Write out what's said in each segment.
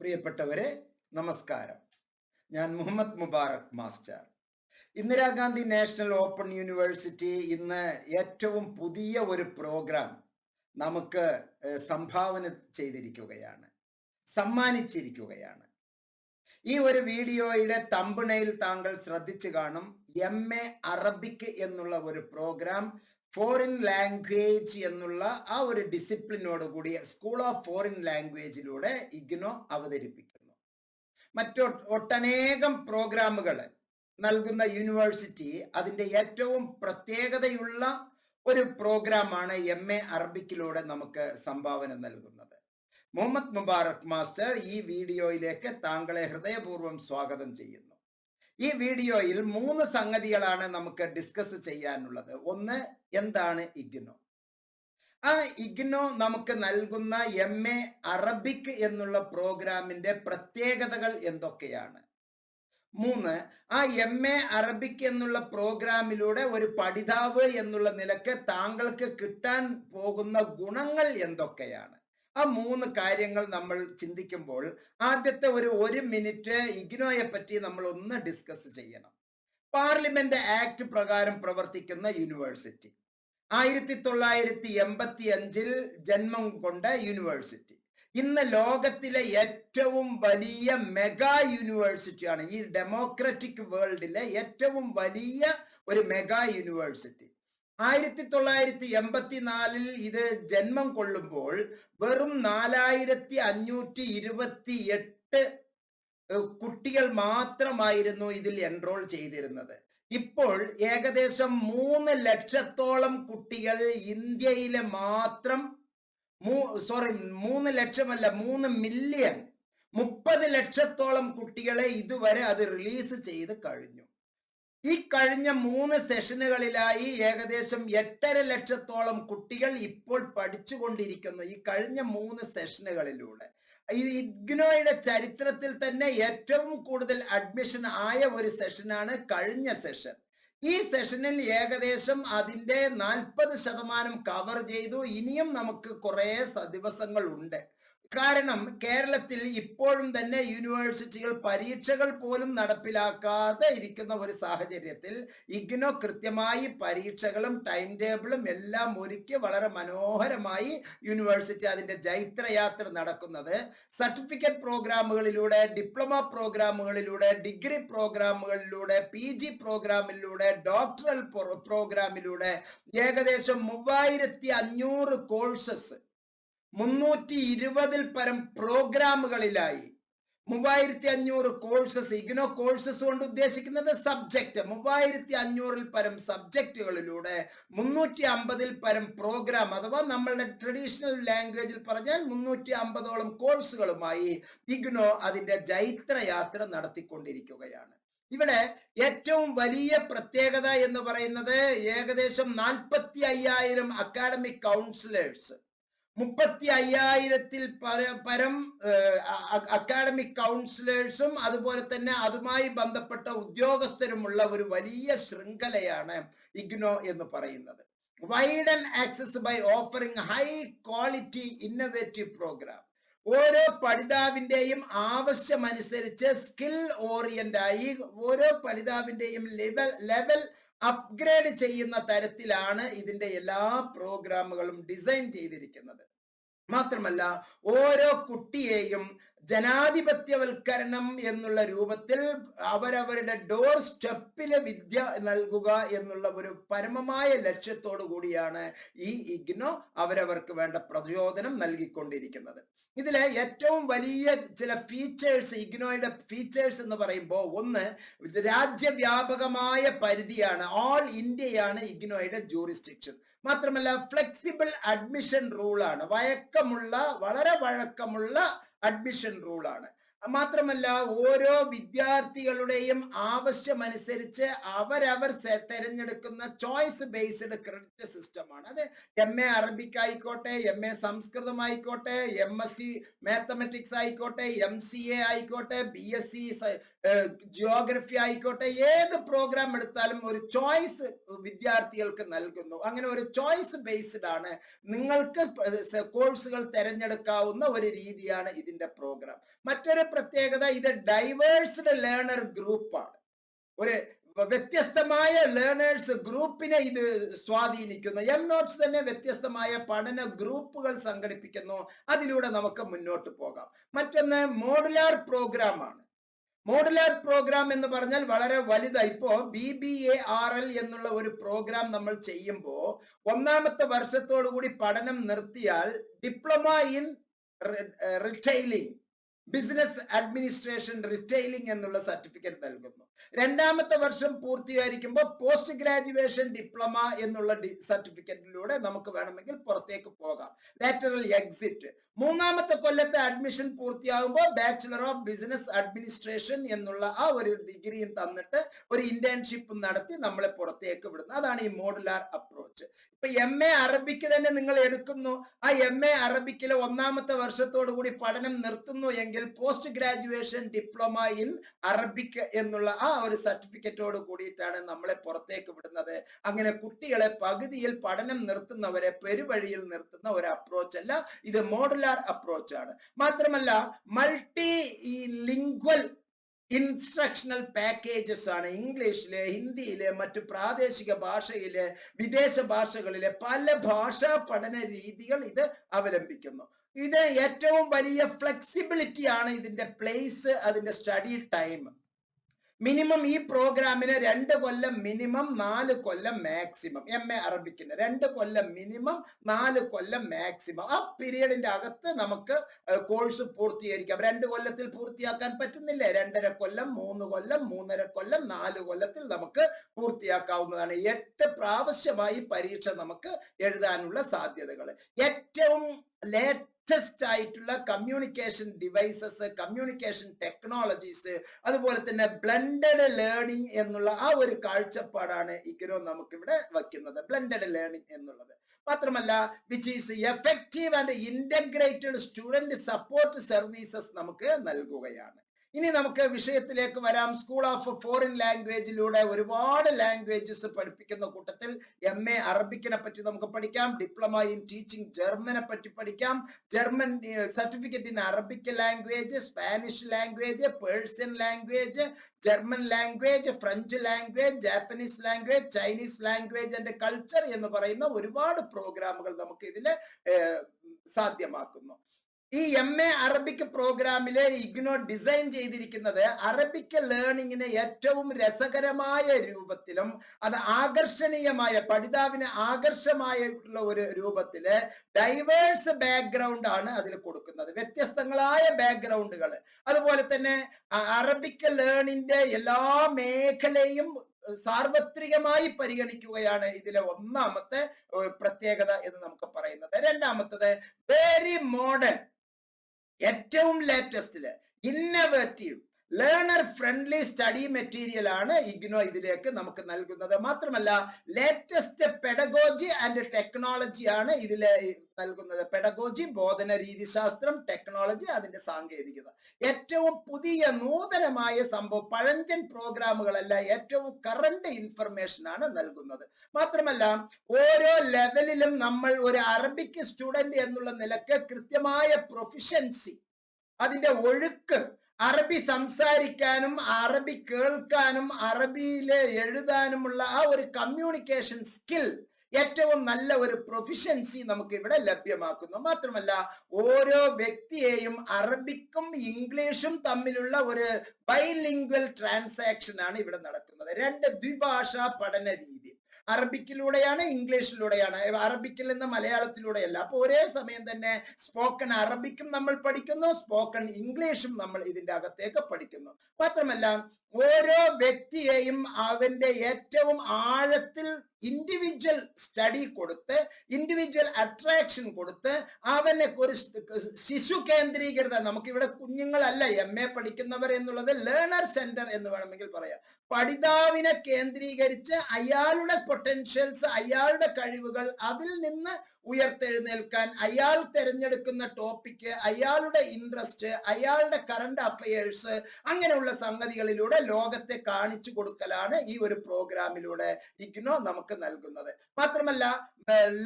പ്രിയപ്പെട്ടവരെ നമസ്കാരം. ഞാൻ Muhammad Mubarak master. Indira Gandhi national open university ഇന്ന് ഏറ്റവും പുതിയ ഒരു പ്രോഗ്രാം നമുക്ക് സംഭാവന ചെയ്തിരിക്കുകയാണ്. സമ്മാനിച്ചിരിക്കുകയാണ്. ഈ ഒരു വീഡിയോയുടെ തമ്പിണയിൽ താങ്കൾ ശ്രദ്ധിച്ചു കാണും എം എ അറബിക് എന്നുള്ള ഒരു പ്രോഗ്രാം ഫോറിൻ ലാംഗ്വേജ് എന്നുള്ള ആ ഒരു ഡിസിപ്ലിനോട് കൂടിയ സ്കൂൾ ഓഫ് ഫോറിൻ ലാംഗ്വേജിലൂടെ ഇഗ്നോ അവതരിപ്പിക്കുന്നു. മറ്റു ഒട്ടനേകം പ്രോഗ്രാമുകൾ നൽകുന്ന യൂണിവേഴ്സിറ്റി അതിന്റെ ഏറ്റവും പ്രത്യേകതയുള്ള ഒരു പ്രോഗ്രാമാണ് എം എ അറബിക്കിലൂടെ നമുക്ക് സംഭാവന നൽകുന്നത്. മുഹമ്മദ് മുബാറക് മാസ്റ്റർ ഈ വീഡിയോയിലേക്ക് താങ്കളെ ഹൃദയപൂർവം സ്വാഗതം ചെയ്യുന്നു. ഈ വീഡിയോയിൽ മൂന്ന് സംഗതികളാണ് നമുക്ക് ഡിസ്കസ് ചെയ്യാനുള്ളത്. ഒന്ന് എന്താണ് ഇഗ്നോ? ആ ഇഗ്നോ നമുക്ക് നൽകുന്ന എം എ അറബിക് എന്നുള്ള പ്രോഗ്രാമിന്റെ പ്രത്യേകതകൾ എന്തൊക്കെയാണ്? മൂന്ന് ആ എം എ അറബിക് എന്നുള്ള പ്രോഗ്രാമിലൂടെ ഒരു പഠിതാവ് എന്നുള്ള നിലയ്ക്ക് താങ്കൾക്ക് കിട്ടാൻ പോകുന്ന ഗുണങ്ങൾ എന്തൊക്കെയാണ്? ആ മൂന്ന് കാര്യങ്ങൾ നമ്മൾ ചിന്തിക്കുമ്പോൾ ആദ്യത്തെ ഒരു ഒരു മിനിറ്റ് ഇഗ്നോയെ പറ്റി നമ്മൾ ഒന്ന് ഡിസ്കസ് ചെയ്യണം. പാർലമെന്റ് ആക്ട് പ്രകാരം പ്രവർത്തിക്കുന്ന യൂണിവേഴ്സിറ്റി ആയിരത്തി തൊള്ളായിരത്തി എൺപത്തി അഞ്ചിൽ ജന്മം കൊണ്ട യൂണിവേഴ്സിറ്റി ഇന്ന് ലോകത്തിലെ ഏറ്റവും വലിയ മെഗാ യൂണിവേഴ്സിറ്റിയാണ് ഈ ഡെമോക്രാറ്റിക് വേൾഡിലെ ഏറ്റവും വലിയ ഒരു മെഗാ യൂണിവേഴ്സിറ്റി ആയിരത്തി തൊള്ളായിരത്തി എൺപത്തിനാലിൽ ഇത് ജന്മം കൊള്ളുമ്പോൾ വെറും നാലായിരത്തി അഞ്ഞൂറ്റി ഇരുപത്തി എട്ട് കുട്ടികൾ മാത്രമായിരുന്നു ഇതിൽ എൻറോൾ ചെയ്തിരുന്നത്. ഇപ്പോൾ ഏകദേശം മൂന്ന് ലക്ഷത്തോളം കുട്ടികൾ ഇന്ത്യയിലെ മാത്രം സോറി മൂന്ന് ലക്ഷമല്ല മൂന്ന് മില്യൺ മുപ്പത് ലക്ഷത്തോളം കുട്ടികളെ ഇതുവരെ അത് റിലീസ് ചെയ്ത് കഴിഞ്ഞു. ഈ കഴിഞ്ഞ മൂന്ന് സെഷനുകളിലായി ഏകദേശം എട്ടര ലക്ഷത്തോളം കുട്ടികൾ ഇപ്പോൾ പഠിച്ചുകൊണ്ടിരിക്കുന്നു. ഈ കഴിഞ്ഞ മൂന്ന് സെഷനുകളിലൂടെ ഈ ഇഗ്നോയുടെ ചരിത്രത്തിൽ തന്നെ ഏറ്റവും കൂടുതൽ അഡ്മിഷൻ ആയ ഒരു സെഷനാണ് കഴിഞ്ഞ സെഷൻ ഈ സെഷനിൽ ഏകദേശം അതിന്റെ നാൽപ്പത് ശതമാനം കവർ ചെയ്തു. ഇനിയും നമുക്ക് കുറേ ദിവസങ്ങൾ ഉണ്ട് കാരണം കേരളത്തിൽ ഇപ്പോഴും തന്നെ യൂണിവേഴ്സിറ്റികൾ പരീക്ഷകൾ പോലും നടപ്പിലാക്കാതെ ഇരിക്കുന്ന ഒരു സാഹചര്യത്തിൽ ഇഗ്നോ കൃത്യമായി പരീക്ഷകളും ടൈം ടേബിളും എല്ലാം ഒരുക്കി വളരെ മനോഹരമായി യൂണിവേഴ്സിറ്റി അതിന്റെ ജൈത്രയാത്ര നടക്കുന്നത്. സർട്ടിഫിക്കറ്റ് പ്രോഗ്രാമുകളിലൂടെ ഡിപ്ലോമ പ്രോഗ്രാമുകളിലൂടെ ഡിഗ്രി പ്രോഗ്രാമുകളിലൂടെ പി ജി പ്രോഗ്രാമിലൂടെ ഡോക്ടറൽ പ്രോഗ്രാമിലൂടെ ഏകദേശം മൂവായിരത്തി അഞ്ഞൂറ് കോഴ്സസ് മുന്നൂറ്റി ഇരുപതിൽ പരം പ്രോഗ്രാമുകളിലായി. മൂവായിരത്തി അഞ്ഞൂറ് കോഴ്സസ് ഇഗ്നോ കോഴ്സസ് കൊണ്ട് ഉദ്ദേശിക്കുന്നത് സബ്ജക്റ്റ് മൂവായിരത്തി അഞ്ഞൂറിൽ പരം സബ്ജക്റ്റുകളിലൂടെ മുന്നൂറ്റി അമ്പതിൽ പരം പ്രോഗ്രാം അഥവാ നമ്മളുടെ ട്രഡീഷണൽ ലാംഗ്വേജിൽ പറഞ്ഞാൽ മുന്നൂറ്റി അമ്പതോളം കോഴ്സുകളുമായി ഇഗ്നോ അതിന്റെ ജൈത്രയാത്ര നടത്തിക്കൊണ്ടിരിക്കുകയാണ്. ഇവിടെ ഏറ്റവും വലിയ പ്രത്യേകത എന്ന് പറയുന്നത് ഏകദേശം നാൽപ്പത്തി അയ്യായിരം അക്കാഡമിക് കൗൺസിലേഴ്സ് മുപ്പത്തി അയ്യായിരത്തിൽ പരം അക്കാഡമിക് കൗൺസിലേഴ്സും അതുപോലെ തന്നെ അതുമായി ബന്ധപ്പെട്ട ഉദ്യോഗസ്ഥരുമുള്ള ഒരു വലിയ ശൃംഖലയാണ് ഇഗ്നോ എന്ന് പറയുന്നത്. Wide and access by offering high quality innovative programme ഓരോ പഠിതാവിന്റെയും ആവശ്യമനുസരിച്ച് സ്കിൽ ഓറിയന്റ് ആയി ഓരോ പഠിതാവിന്റെയും ലെവൽ ലെവൽ അപ്ഗ്രേഡ് ചെയ്യുന്ന തരത്തിലാണ് ഇതിന്റെ എല്ലാ പ്രോഗ്രാമുകളും ഡിസൈൻ ചെയ്തിരിക്കുന്നത്. മാത്രമല്ല ഓരോ കുട്ടിയെയും ജനാധിപത്യവൽക്കരണം എന്നുള്ള രൂപത്തിൽ അവരവരുടെ ഡോർ സ്റ്റെപ്പിലെ വിദ്യ നൽകുക എന്നുള്ള ഒരു പരമമായ ലക്ഷ്യത്തോടു കൂടിയാണ് ഈ ഇഗ്നോ അവരവർക്ക് വേണ്ട പ്രചോദനം നൽകിക്കൊണ്ടിരിക്കുന്നത്. ഇതിലെ ഏറ്റവും വലിയ ചില ഫീച്ചേഴ്സ് ഇഗ്നോയുടെ ഫീച്ചേഴ്സ് എന്ന് പറയുമ്പോൾ ഒന്ന് രാജ്യവ്യാപകമായ പരിധിയാണ്. ഓൾ ഇന്ത്യയാണ് ഇഗ്നോയുടെ ജൂറിസ്ഡിക്ഷൻ മാത്രമല്ല ഫ്ലെക്സിബിൾ അഡ്മിഷൻ റൂളാണ് വഴക്കമുള്ള വളരെ വഴക്കമുള്ള അഡ്മിഷൻ റൂളാണ് മാത്രമല്ല ഓരോ വിദ്യാർത്ഥികളുടെയും ആവശ്യമനുസരിച്ച് അവരവർ തിരഞ്ഞെടുക്കുന്ന ചോയ്സ് ബേസ്ഡ് ക്രെഡിറ്റ് സിസ്റ്റമാണ് അത് എം എ അറബിക് ആയിക്കോട്ടെ എം എ സംസ്കൃതം ആയിക്കോട്ടെ എം എസ് സി മാത്തമെറ്റിക്സ് ആയിക്കോട്ടെ എം സി എ ആയിക്കോട്ടെ ബി എസ് സി ജിയോഗ്രഫി ആയിക്കോട്ടെ ഏത് പ്രോഗ്രാം എടുത്താലും ഒരു ചോയ്സ് വിദ്യാർത്ഥികൾക്ക് നൽകുന്നു. അങ്ങനെ ഒരു ചോയ്സ് ബേസ്ഡ് ആണ് നിങ്ങൾക്ക് കോഴ്സുകൾ തിരഞ്ഞെടുക്കാവുന്ന ഒരു രീതിയാണ് ഇതിന്റെ പ്രോഗ്രാം മറ്റൊരു പ്രത്യേകത ഇത് ഡൈവേഴ്സ്ഡ് ലേണർ ഗ്രൂപ്പാണ് ഒരു വ്യത്യസ്തമായ ലേണേഴ്സ് ഗ്രൂപ്പിനെ ഇത് സ്വാധീനിക്കുന്നു. എം നോട്ട്സ് തന്നെ വ്യത്യസ്തമായ പഠന ഗ്രൂപ്പുകൾ സംഘടിപ്പിക്കുന്നു. അതിലൂടെ നമുക്ക് മുന്നോട്ട് പോകാം. മറ്റൊന്ന് മോഡുലാർ പ്രോഗ്രാം ആണ്. മോഡുലാർ പ്രോഗ്രാം എന്ന് പറഞ്ഞാൽ വളരെ വലുതായി ഇപ്പോ B B A R L എന്നുള്ള ഒരു പ്രോഗ്രാം നമ്മൾ ചെയ്യുമ്പോൾ ഒന്നാമത്തെ വർഷത്തോടു കൂടി പഠനം നിർത്തിയാൽ diploma in retailing business administration retailing എന്നുള്ള സർട്ടിഫിക്കറ്റ് നൽകുന്നു. രണ്ടാമത്തെ വർഷം പൂർത്തീകരിക്കുമ്പോൾ പോസ്റ്റ് ഗ്രാജുവേഷൻ ഡിപ്ലോമ എന്നുള്ള സർട്ടിഫിക്കറ്റിലൂടെ നമുക്ക് വേണമെങ്കിൽ പുറത്തേക്ക് പോകാം. ലാറ്ററൽ എക്സിറ്റ് മൂന്നാമത്തെ കൊല്ലത്തെ അഡ്മിഷൻ പൂർത്തിയാകുമ്പോൾ ബാച്ചിലർ ഓഫ് ബിസിനസ് അഡ്മിനിസ്ട്രേഷൻ എന്നുള്ള ആ ഒരു ഡിഗ്രിയും തന്നിട്ട് ഒരു ഇന്റേൺഷിപ്പ് നടത്തി നമ്മളെ പുറത്തേക്ക് വിടുന്നു. അതാണ് ഈ മോഡുലാർ അപ്രോച്ച് ഇപ്പൊ എം എ അറബിക്ക് തന്നെ നിങ്ങൾ എടുക്കുന്നു. ആ എം എ അറബിക്കിലെ ഒന്നാമത്തെ വർഷത്തോടു കൂടി പഠനം നിർത്തുന്നു എങ്കിൽ post graduation diploma in Arabic എന്നുള്ള ആ ഒരു സർട്ടിഫിക്കറ്റോട് കൂടിയിട്ടാണ് നമ്മളെ പുറത്തേക്ക് വിടുന്നത്. അങ്ങനെ കുട്ടികളെ പകുതിയിൽ പഠനം നിർത്തുന്നവരെ പെരുവഴിയിൽ നിർത്തുന്ന ഒരു അപ്രോച്ച് അല്ല ഇത് മോഡുലാർ അപ്രോച്ച് ആണ്. മാത്രമല്ല മൾട്ടി ലിംഗ്വൽ ഇൻസ്ട്രക്ഷണൽ പാക്കേജസ് ആണ്. ഇംഗ്ലീഷിലെ ഹിന്ദിയിലെ മറ്റു പ്രാദേശിക ഭാഷയിലെ വിദേശ ഭാഷകളിലെ പല ഭാഷാ പഠന രീതികൾ ഇത് അവലംബിക്കുന്നു. ഇത് ഏറ്റവും വലിയ ഫ്ലെക്സിബിലിറ്റി ആണ് ഇതിന്റെ പ്ലേസ് അതിന്റെ സ്റ്റഡി ടൈം മിനിമം ഈ പ്രോഗ്രാമിന് രണ്ട് കൊല്ലം മിനിമം നാല് കൊല്ലം മാക്സിമം എം എ അറബിക്കിന് രണ്ട് കൊല്ലം മിനിമം നാല് കൊല്ലം മാക്സിമം ആ പീരീഡിന്റെ അകത്ത് നമുക്ക് കോഴ്സ് പൂർത്തീകരിക്കാം. രണ്ട് കൊല്ലത്തിൽ പൂർത്തിയാക്കാൻ പറ്റുന്നില്ലേ? രണ്ടര കൊല്ലം മൂന്ന് കൊല്ലം മൂന്നര കൊല്ലം നാല് കൊല്ലത്തിൽ നമുക്ക് പൂർത്തിയാക്കാവുന്നതാണ്. എട്ട് പ്രാവശ്യമായി പരീക്ഷ നമുക്ക് എഴുതാനുള്ള സാധ്യതകൾ ഏറ്റവും ലേറ്റസ്റ്റ് ആയിട്ടുള്ള കമ്മ്യൂണിക്കേഷൻ ഡിവൈസസ് കമ്മ്യൂണിക്കേഷൻ ടെക്നോളജീസ് അതുപോലെ തന്നെ ബ്ലെൻഡഡ് ലേണിംഗ് എന്നുള്ള ആ ഒരു കാഴ്ചപ്പാടാണ് നമുക്ക് നമുക്കിവിടെ വയ്ക്കുന്നത്. ബ്ലെൻഡഡ് ലേണിംഗ് എന്നുള്ളത്. മാത്രമല്ല which is effective and integrated student support services നമുക്ക് നൽകുകയാണ്. ഇനി നമുക്ക് വിഷയത്തിലേക്ക് വരാം. സ്കൂൾ ഓഫ് ഫോറിൻ ലാംഗ്വേജിലൂടെ ഒരുപാട് ലാംഗ്വേജസ് പഠിപ്പിക്കുന്ന കൂട്ടത്തിൽ എം എ അറബിക്കിനെ പറ്റി നമുക്ക് പഠിക്കാം. ഡിപ്ലോമ ഇൻ ടീച്ചിങ് ജർമ്മനെ പറ്റി പഠിക്കാം. German certificate in Arabic language Spanish language Persian language German language French language Japanese language Chinese language and culture എന്ന് പറയുന്ന ഒരുപാട് പ്രോഗ്രാമുകൾ നമുക്ക് ഇതിൽ സാധ്യമാക്കുന്നു. ഈ എം എ അറബിക് പ്രോഗ്രാമിലെ ഇഗ്നോ ഡിസൈൻ ചെയ്തിരിക്കുന്നത് അറബിക് ലേണിങ്ങിന് ഏറ്റവും രസകരമായ രൂപത്തിലും അത് ആകർഷണീയമായ പഠിതാവിന് ആകർഷമായിട്ടുള്ള ഒരു രൂപത്തിൽ ഡൈവേഴ്സ് ബാക്ക്ഗ്രൗണ്ട് ആണ് അതിൽ കൊടുക്കുന്നത്. വ്യത്യസ്തങ്ങളായ ബാക്ക്ഗ്രൗണ്ടുകൾ അതുപോലെ തന്നെ അറബിക് ലേണിന്റെ എല്ലാ മേഖലയും സാർവത്രികമായി പരിഗണിക്കുകയാണ് ഇതിലെ ഒന്നാമത്തെ പ്രത്യേകത എന്ന് നമുക്ക് പറയുന്നത്. രണ്ടാമത്തത് വെരി മോഡേൺ ഏറ്റവും ലേറ്റസ്റ്റിൽ innovative learner friendly study material ആണ് ഇഗ്നോ ഇതിലേക്ക് നമുക്ക് നൽകുന്നത്. മാത്രമല്ല ലേറ്റസ്റ്റ് പെഡഗോജി ആൻഡ് ടെക്നോളജി ആണ് ഇതിൽ നൽകുന്നത്. പെഡഗോജി ബോധന രീതിശാസ്ത്രം ടെക്നോളജി അതിന്റെ സാങ്കേതികത. ഏറ്റവും പുതിയ നൂതനമായ സംഭവം പഴഞ്ചൻ പ്രോഗ്രാമുകളല്ല ഏറ്റവും കറണ്ട് ഇൻഫർമേഷൻ ആണ് നൽകുന്നത്. മാത്രമല്ല ഓരോ ലെവലിലും നമ്മൾ ഒരു അറബിക് സ്റ്റുഡന്റ് എന്നുള്ള നിലയ്ക്ക് കൃത്യമായ പ്രൊഫിഷ്യൻസി അതിന്റെ ഒഴുക്ക് അറബി സംസാരിക്കാനും അറബി കേൾക്കാനും അറബിയിലെ എഴുതാനുമുള്ള ആ ഒരു കമ്മ്യൂണിക്കേഷൻ സ്കിൽ ഏറ്റവും നല്ല ഒരു പ്രൊഫിഷ്യൻസി നമുക്ക് ഇവിടെ ലഭ്യമാക്കുന്നു. മാത്രമല്ല ഓരോ വ്യക്തിയെയും അറബിക്കും ഇംഗ്ലീഷും തമ്മിലുള്ള ഒരു ബൈലിംഗ്വൽ ട്രാൻസാക്ഷൻ ആണ് ഇവിടെ നടക്കുന്നത്. രണ്ട് ദ്വിഭാഷാ പഠന രീതി. അറബിക്കിലൂടെയാണ് ഇംഗ്ലീഷിലൂടെയാണ് അറബിക്കിൽ നിന്ന് മലയാളത്തിലൂടെയല്ല. അപ്പൊ ഒരേ സമയം തന്നെ സ്പോക്കൺ അറബിക്കും നമ്മൾ പഠിക്കുന്നു സ്പോക്കൺ ഇംഗ്ലീഷും നമ്മൾ ഇതിന്റെ അകത്തേക്ക് പഠിക്കുന്നു. മാത്രമല്ല ഓരോ വ്യക്തിയെയും അവന്റെ ഏറ്റവും ആഴത്തിൽ ഇൻഡിവിജ്വൽ സ്റ്റഡി കൊടുത്ത് ഇൻഡിവിജ്വൽ അട്രാക്ഷൻ കൊടുത്ത് അവനെ ഒരു ശിശു കേന്ദ്രീകൃത നമുക്കിവിടെ കുഞ്ഞുങ്ങളല്ല എം എ പഠിക്കുന്നവർ എന്നുള്ളത് ലേണർ സെന്റർ എന്ന് വേണമെങ്കിൽ പറയാം. പഠിതാവിനെ കേന്ദ്രീകരിച്ച് അയാളുടെ പൊട്ടൻഷ്യൽസ് അയാളുടെ കഴിവുകൾ അതിൽ നിന്ന് ഉയർത്തെഴുന്നേൽക്കാൻ അയാൾ തിരഞ്ഞെടുക്കുന്ന ടോപ്പിക്ക് അയാളുടെ ഇൻട്രസ്റ്റ് അയാളുടെ കറണ്ട് അഫയേഴ്സ് അങ്ങനെയുള്ള സംഗതികളിലൂടെ ലോകത്തെ കാണിച്ചു കൊടുക്കലാണ് ഈ ഒരു പ്രോഗ്രാമിലൂടെ ഇഗ്നോ നമുക്ക് നൽകുന്നത്. മാത്രമല്ല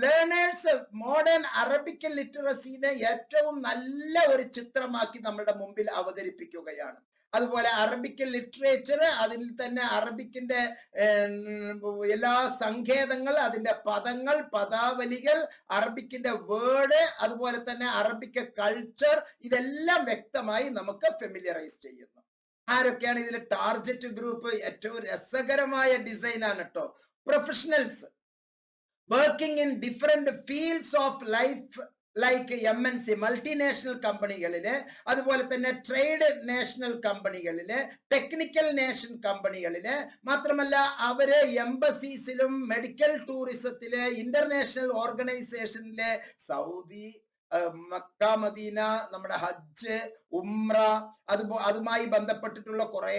ലേണേഴ്സ് മോഡേൺ അറബിക്കൽ ലിറ്ററസിനെ ഏറ്റവും നല്ല ഒരു ചിത്രമാക്കി നമ്മുടെ മുമ്പിൽ അവതരിപ്പിക്കുകയാണ്. അതുപോലെ അറബിക്കൽ ലിറ്ററേച്ചർ അതിൽ തന്നെ അറബിക്കിന്റെ എല്ലാ സങ്കേതങ്ങൾ അതിന്റെ പദങ്ങൾ പദാവലികൾ അറബിക്കിന്റെ വേർഡ് അതുപോലെ തന്നെ അറബിക്ക് കൾച്ചർ ഇതെല്ലാം വ്യക്തമായി നമുക്ക് ഫെമിലിയറൈസ് ചെയ്യുന്നു. ആരൊക്കെയാണ് ഇതിലെ ടാർജറ്റ് ഗ്രൂപ്പ് ഏറ്റവും രസകരമായ ഡിസൈൻ ആണ് കേട്ടോ professionals working in different fields of life like M N C multinational കമ്പനികളിൽ അതുപോലെ തന്നെ ട്രേഡ് നാഷണൽ കമ്പനികളിൽ ടെക്നിക്കൽ നേഷൻ കമ്പനികളിൽ മാത്രമല്ല അവർ എംബസീസിലും മെഡിക്കൽ ടൂറിസത്തിലെ ഇന്റർനാഷണൽ ഓർഗനൈസേഷനിലെ സൗദി മക്ക മദീന നമ്മുടെ ഹജ്ജ് ഉംറ അത് അതുമായി ബന്ധപ്പെട്ടിട്ടുള്ള കുറേ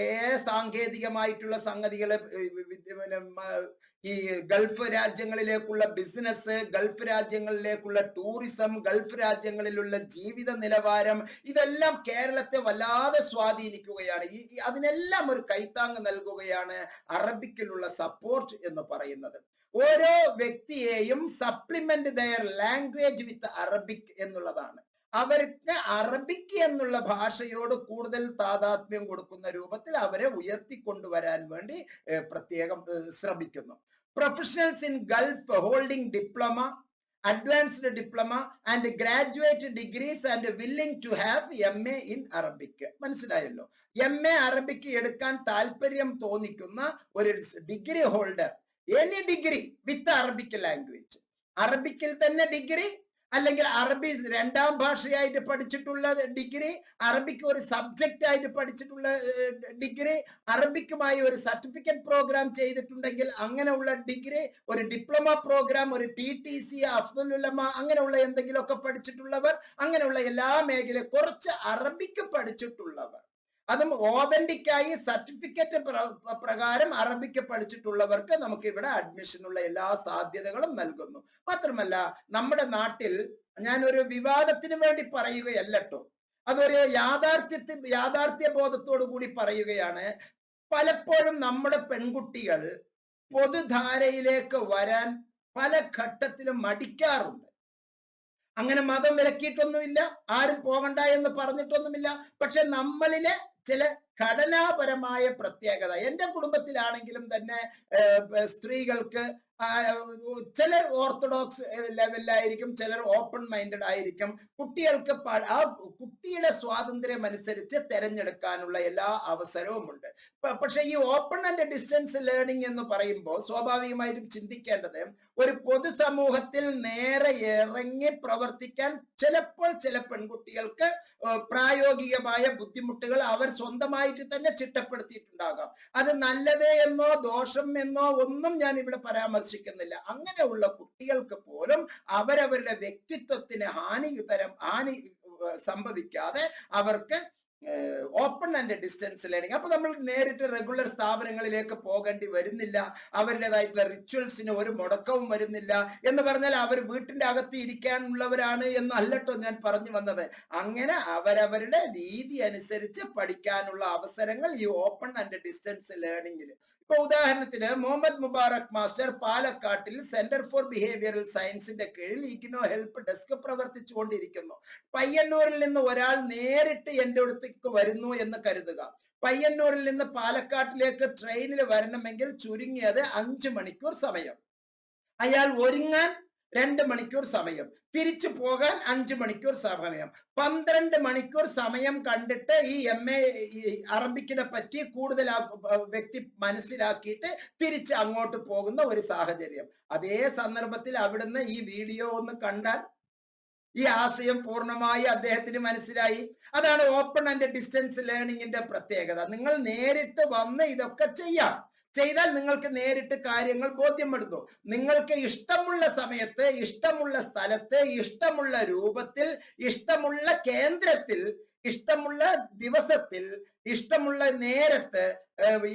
സാങ്കേതികമായിട്ടുള്ള സംഗതികൾ ഈ ഗൾഫ് രാജ്യങ്ങളിലേക്കുള്ള ബിസിനസ് ഗൾഫ് രാജ്യങ്ങളിലേക്കുള്ള ടൂറിസം ഗൾഫ് രാജ്യങ്ങളിലുള്ള ജീവിത നിലവാരം ഇതെല്ലാം കേരളത്തെ വല്ലാതെ സ്വാധീനിക്കുകയാണ്. ഈ അതിനെല്ലാം ഒരു കൈത്താങ് നൽകുകയാണ് അറബിക്കിലുള്ള സപ്പോർട്ട് എന്ന് പറയുന്നത്. ഓരോ വ്യക്തിയെയും supplement their language with Arabic എന്നുള്ളതാണ്. അവർക്ക് അറബിക് എന്നുള്ള ഭാഷയോട് കൂടുതൽ താതാത്മ്യം കൊടുക്കുന്ന രൂപത്തിൽ അവരെ ഉയർത്തിക്കൊണ്ടുവരാൻ വേണ്ടി പ്രത്യേകം ശ്രമിക്കുന്നു. Professionals in Gulf holding diploma advanced diploma and graduate degrees and willing to have M A in Arabic മനസ്സിലായല്ലോ? എം എ അറബിക്ക് എടുക്കാൻ താല്പര്യം തോന്നിക്കുന്ന ഒരു degree holder any degree with Arabic language അറബിക്കിൽ തന്നെ ഡിഗ്രി അല്ലെങ്കിൽ അറബി രണ്ടാം ഭാഷയായിട്ട് പഠിച്ചിട്ടുള്ള ഡിഗ്രി അറബിക്ക് ഒരു സബ്ജക്റ്റ് ആയിട്ട് പഠിച്ചിട്ടുള്ള ഡിഗ്രി അറബിക്കുമായി ഒരു സർട്ടിഫിക്കറ്റ് പ്രോഗ്രാം ചെയ്തിട്ടുണ്ടെങ്കിൽ അങ്ങനെയുള്ള ഡിഗ്രി ഒരു ഡിപ്ലോമ പ്രോഗ്രാം ഒരു ടി ടി സി അഫ്ദുലുലമ അങ്ങനെയുള്ള എന്തെങ്കിലുമൊക്കെ പഠിച്ചിട്ടുള്ളവർ അങ്ങനെയുള്ള എല്ലാ മേഖലയും കുറച്ച് അറബിക്ക് പഠിച്ചിട്ടുള്ളവർ. അതും ഓതന്റിക്കായി സർട്ടിഫിക്കറ്റ് പ്രകാരം അറബിക്ക് പഠിച്ചിട്ടുള്ളവർക്ക് നമുക്ക് ഇവിടെ അഡ്മിഷനുള്ള എല്ലാ സാധ്യതകളും നൽകുന്നു. മാത്രമല്ല നമ്മുടെ നാട്ടിൽ ഞാൻ ഒരു വിവാദത്തിന് വേണ്ടി പറയുകയല്ല കേട്ടോ അതൊരു യാഥാർത്ഥ്യത്തിൽ യാഥാർത്ഥ്യ ബോധത്തോടു കൂടി പറയുകയാണ്. പലപ്പോഴും നമ്മുടെ പെൺകുട്ടികൾ പൊതുധാരയിലേക്ക് വരാൻ പല ഘട്ടത്തിലും മടിക്കാറുണ്ട്. അങ്ങനെ മതം വിലക്കിയിട്ടൊന്നുമില്ല ആരും പോകണ്ട എന്ന് പറഞ്ഞിട്ടൊന്നുമില്ല. പക്ഷെ നമ്മളിലെ ചില ഘടനാപരമായ പ്രത്യേകത. എന്റെ കുടുംബത്തിലാണെങ്കിലും തന്നെ സ്ത്രീകൾക്ക് ചിലർ ഓർത്തഡോക്സ് ലെവലിലായിരിക്കും ചിലർ ഓപ്പൺ മൈൻഡഡ് ആയിരിക്കും. കുട്ടികൾക്ക് ആ കുട്ടിയുടെ സ്വാതന്ത്ര്യം അനുസരിച്ച് തെരഞ്ഞെടുക്കാനുള്ള എല്ലാ അവസരവും ഉണ്ട് പക്ഷെ ഈ ഓപ്പൺ ആൻഡ് ഡിസ്റ്റൻസ് ലേണിംഗ് എന്ന് പറയുമ്പോൾ സ്വാഭാവികമായിട്ടും ചിന്തിക്കേണ്ടത് ഒരു പൊതുസമൂഹത്തിൽ നേരെ ഇറങ്ങി പ്രവർത്തിക്കാൻ ചിലപ്പോൾ ചില പെൺകുട്ടികൾക്ക് പ്രായോഗികമായ ബുദ്ധിമുട്ടുകൾ അവർ സ്വന്തമായിട്ട് തന്നെ ചിട്ടപ്പെടുത്തിയിട്ടുണ്ടാകാം. അത് നല്ലത് എന്നോ ദോഷം എന്നോ ഒന്നും ഞാൻ ഇവിടെ പരാമർശിക്കുന്നില്ല അങ്ങനെയുള്ള കുട്ടികൾക്ക് പോലും അവരവരുടെ വ്യക്തിത്വത്തിന് ഹാനി തരം ഹാനി സംഭവിക്കാതെ അവർക്ക് ഓപ്പൺ ആൻഡ് ഡിസ്റ്റൻസ് ലേണിംഗ് അപ്പൊ നമ്മൾ നേരിട്ട് റെഗുലർ സ്ഥാപനങ്ങളിലേക്ക് പോകേണ്ടി വരുന്നില്ല. അവരുടേതായിട്ടുള്ള റിച്വൽസിന് ഒരു മുടക്കവും വരുന്നില്ല എന്ന് പറഞ്ഞാൽ അവർ വീട്ടിന്റെ അകത്ത് ഇരിക്കാനുള്ളവരാണ് എന്നല്ലട്ടോ ഞാൻ പറഞ്ഞു വന്നത്. അങ്ങനെ അവരവരുടെ രീതി അനുസരിച്ച് പഠിക്കാനുള്ള അവസരങ്ങൾ ഈ ഓപ്പൺ ആൻഡ് ഡിസ്റ്റൻസ് ലേണിംഗിൽ ഇപ്പൊ ഉദാഹരണത്തിന് മുഹമ്മദ് മുബാറക് മാസ്റ്റർ പാലക്കാട്ടിൽ സെന്റർ ഫോർ ബിഹേവിയറൽ സയൻസിന്റെ കീഴിൽ ഇഗ്നോ ഹെൽപ്പ് ഡെസ്ക് പ്രവർത്തിച്ചുകൊണ്ടിരിക്കുന്നു. പയ്യന്നൂരിൽ നിന്ന് ഒരാൾ നേരിട്ട് എന്റെ അടുത്തേക്ക് വരുന്നു എന്ന് കരുതുക. പയ്യന്നൂരിൽ നിന്ന് പാലക്കാട്ടിലേക്ക് ട്രെയിനിൽ വരണമെങ്കിൽ ചുരുങ്ങിയത് അഞ്ചു മണിക്കൂർ സമയം. അയാൾ ഒരുങ്ങാൻ രണ്ട് മണിക്കൂർ സമയം. തിരിച്ചു പോകാൻ അഞ്ച് മണിക്കൂർ സമയം. പന്ത്രണ്ട് മണിക്കൂർ സമയം കണ്ടിട്ട് ഈ എം എ അറബിക്കിനെ പറ്റി കൂടുതൽ വ്യക്തി മനസ്സിലാക്കിയിട്ട് തിരിച്ച് അങ്ങോട്ട് പോകുന്ന ഒരു സാഹചര്യം. അതേ സന്ദർഭത്തിൽ അവിടുന്ന് ഈ വീഡിയോ ഒന്ന് കണ്ടാൽ ഈ ആശയം പൂർണമായി അദ്ദേഹത്തിന് മനസ്സിലായി. അതാണ് ഓപ്പൺ ആൻഡ് ഡിസ്റ്റൻസ് ലേണിംഗിന്റെ പ്രത്യേകത. നിങ്ങൾ നേരിട്ട് വന്ന് ഇതൊക്കെ ചെയ്യാം. ചെയ്താൽ നിങ്ങൾക്ക് നേരിട്ട് കാര്യങ്ങൾ ബോധ്യപ്പെടുന്നു. നിങ്ങൾക്ക് ഇഷ്ടമുള്ള സമയത്ത് ഇഷ്ടമുള്ള സ്ഥലത്ത് ഇഷ്ടമുള്ള രൂപത്തിൽ ഇഷ്ടമുള്ള കേന്ദ്രത്തിൽ ഇഷ്ടമുള്ള ദിവസത്തിൽ ഇഷ്ടമുള്ള നേരത്ത്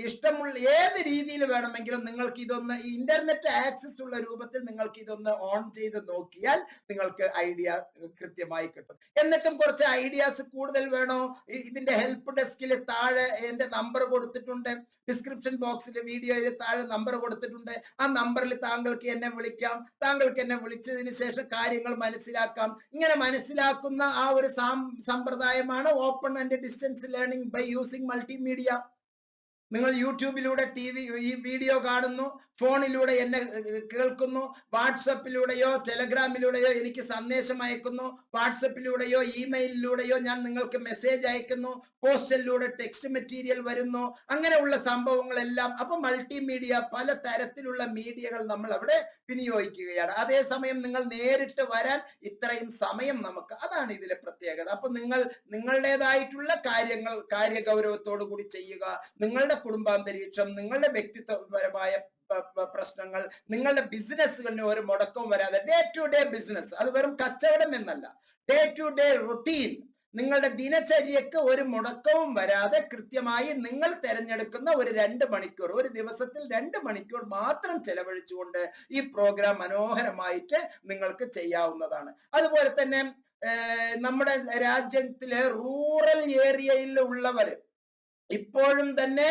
ഇഷ്ടമുള്ള ഏത് രീതിയിൽ വേണമെങ്കിലും നിങ്ങൾക്ക് ഇതൊന്ന് ഇന്റർനെറ്റ് ആക്സസ് ഉള്ള രൂപത്തിൽ നിങ്ങൾക്ക് ഇതൊന്ന് ഓൺ ചെയ്ത് നോക്കിയാൽ നിങ്ങൾക്ക് ഐഡിയ കൃത്യമായി കിട്ടും. എന്നിട്ടും കുറച്ച് ഐഡിയാസ് കൂടുതൽ വേണോ? ഇതിന്റെ ഹെൽപ്പ് ഡെസ്കിൽ താഴെ എന്റെ നമ്പർ കൊടുത്തിട്ടുണ്ട്. ഡിസ്ക്രിപ്ഷൻ ബോക്സിൽ വീഡിയോയിൽ താഴെ നമ്പർ കൊടുത്തിട്ടുണ്ട്. ആ നമ്പറിൽ താങ്കൾക്ക് എന്നെ വിളിക്കാം. താങ്കൾക്ക് എന്നെ വിളിച്ചതിന് ശേഷം കാര്യങ്ങൾ മനസ്സിലാക്കാം. ഇങ്ങനെ മനസ്സിലാക്കുന്ന ആ ഒരു സമ്പ്രദായമാണ് open and distance learning by using multimedia നിങ്ങൾ യൂട്യൂബിലൂടെ ടി വി ഈ വീഡിയോ കാണുന്നു. ഫോണിലൂടെ എന്നെ കേൾക്കുന്നു. വാട്സപ്പിലൂടെയോ ടെലഗ്രാമിലൂടെയോ എനിക്ക് സന്ദേശം അയക്കുന്നു. വാട്സപ്പിലൂടെയോ ഇമെയിലിലൂടെയോ ഞാൻ നിങ്ങൾക്ക് മെസ്സേജ് അയക്കുന്നു. പോസ്റ്റലിലൂടെ ടെക്സ്റ്റ് മെറ്റീരിയൽ വരുന്നു. അങ്ങനെയുള്ള സംഭവങ്ങളെല്ലാം. അപ്പൊ മൾട്ടിമീഡിയ പല തരത്തിലുള്ള മീഡിയകൾ നമ്മൾ അവിടെ വിനിയോഗിക്കുകയാണ് അതേസമയം നിങ്ങൾ നേരിട്ട് വരാൻ ഇത്രയും സമയം നമുക്ക്. അതാണ് ഇതിലെ പ്രത്യേകത. അപ്പൊ നിങ്ങൾ നിങ്ങളുടേതായിട്ടുള്ള കാര്യങ്ങൾ കാര്യഗൗരവത്തോടു കൂടി ചെയ്യുക. നിങ്ങളുടെ കുടുംബാന്തരീക്ഷം നിങ്ങളുടെ വ്യക്തിത്വപരമായ പ്രശ്നങ്ങൾ നിങ്ങളുടെ ബിസിനസ്സുകളിന് ഒരു മുടക്കവും വരാതെ ഡേ ടു ഡേ ബിസിനസ് അത് വെറും കച്ചവടം എന്നല്ല. ഡേ ടു ഡേ റുട്ടീൻ നിങ്ങളുടെ ദിനചര്യക്ക് ഒരു മുടക്കവും വരാതെ കൃത്യമായി നിങ്ങൾ തിരഞ്ഞെടുക്കുന്ന ഒരു രണ്ട് മണിക്കൂർ ഒരു ദിവസത്തിൽ രണ്ട് മണിക്കൂർ മാത്രം ചെലവഴിച്ചുകൊണ്ട് ഈ പ്രോഗ്രാം മനോഹരമായിട്ട് നിങ്ങൾക്ക് ചെയ്യാവുന്നതാണ്. അതുപോലെ തന്നെ നമ്മുടെ രാജ്യത്തിലെ റൂറൽ ഏരിയയിൽ ഉള്ളവര് ഇപ്പോഴും തന്നെ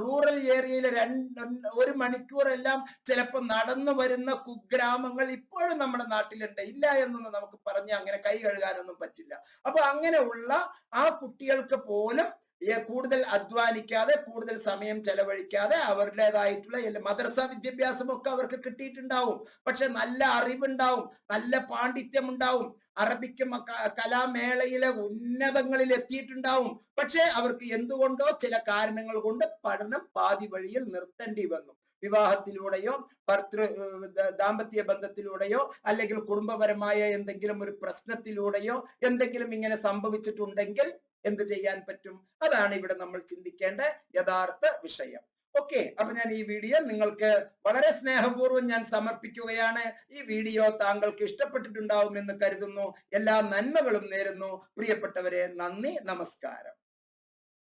റൂറൽ ഏരിയയിൽ രണ്ട് ഒരു മണിക്കൂർ എല്ലാം ചിലപ്പോൾ നടന്നു വരുന്ന കുഗ്രാമങ്ങൾ ഇപ്പോഴും നമ്മുടെ നാട്ടിലുണ്ട്. ഇല്ല എന്നൊന്നും നമുക്ക് പറഞ്ഞ് അങ്ങനെ കൈ കഴുകാനൊന്നും പറ്റില്ല. അപ്പൊ അങ്ങനെയുള്ള ആ കുട്ടികൾക്ക് പോലും കൂടുതൽ അധ്വാനിക്കാതെ കൂടുതൽ സമയം ചെലവഴിക്കാതെ അവരുടേതായിട്ടുള്ള മദ്രസ വിദ്യാഭ്യാസമൊക്കെ അവർക്ക് കിട്ടിയിട്ടുണ്ടാവും. പക്ഷെ നല്ല അറിവുണ്ടാവും നല്ല പാണ്ഡിത്യം ഉണ്ടാവും അറബിക്ക് കലാമേളയിലെ ഉന്നതങ്ങളിൽ എത്തിയിട്ടുണ്ടാവും പക്ഷേ അവർക്ക് എന്തുകൊണ്ടോ ചില കാരണങ്ങൾ കൊണ്ട് പഠനം പാതി വഴിയിൽ നിർത്തേണ്ടി വന്നു. വിവാഹത്തിലൂടെയോ ഭർത്തൃ ദാമ്പത്യ ബന്ധത്തിലൂടെയോ അല്ലെങ്കിൽ കുടുംബപരമായ എന്തെങ്കിലും ഒരു പ്രശ്നത്തിലൂടെയോ എന്തെങ്കിലും ഇങ്ങനെ സംഭവിച്ചിട്ടുണ്ടെങ്കിൽ എന്ത് ചെയ്യാൻ പറ്റും? അതാണ് ഇവിടെ നമ്മൾ ചിന്തിക്കേണ്ട യഥാർത്ഥ വിഷയം. ഓക്കെ അപ്പൊ ഞാൻ ഈ വീഡിയോ നിങ്ങൾക്ക് വളരെ സ്നേഹപൂർവം ഞാൻ സമർപ്പിക്കുകയാണ്. ഈ വീഡിയോ താങ്കൾക്ക് ഇഷ്ടപ്പെട്ടിട്ടുണ്ടാവുമെന്ന് കരുതുന്നു. എല്ലാ നന്മകളും നേരുന്നു. പ്രിയപ്പെട്ടവരെ നന്ദി നമസ്കാരം.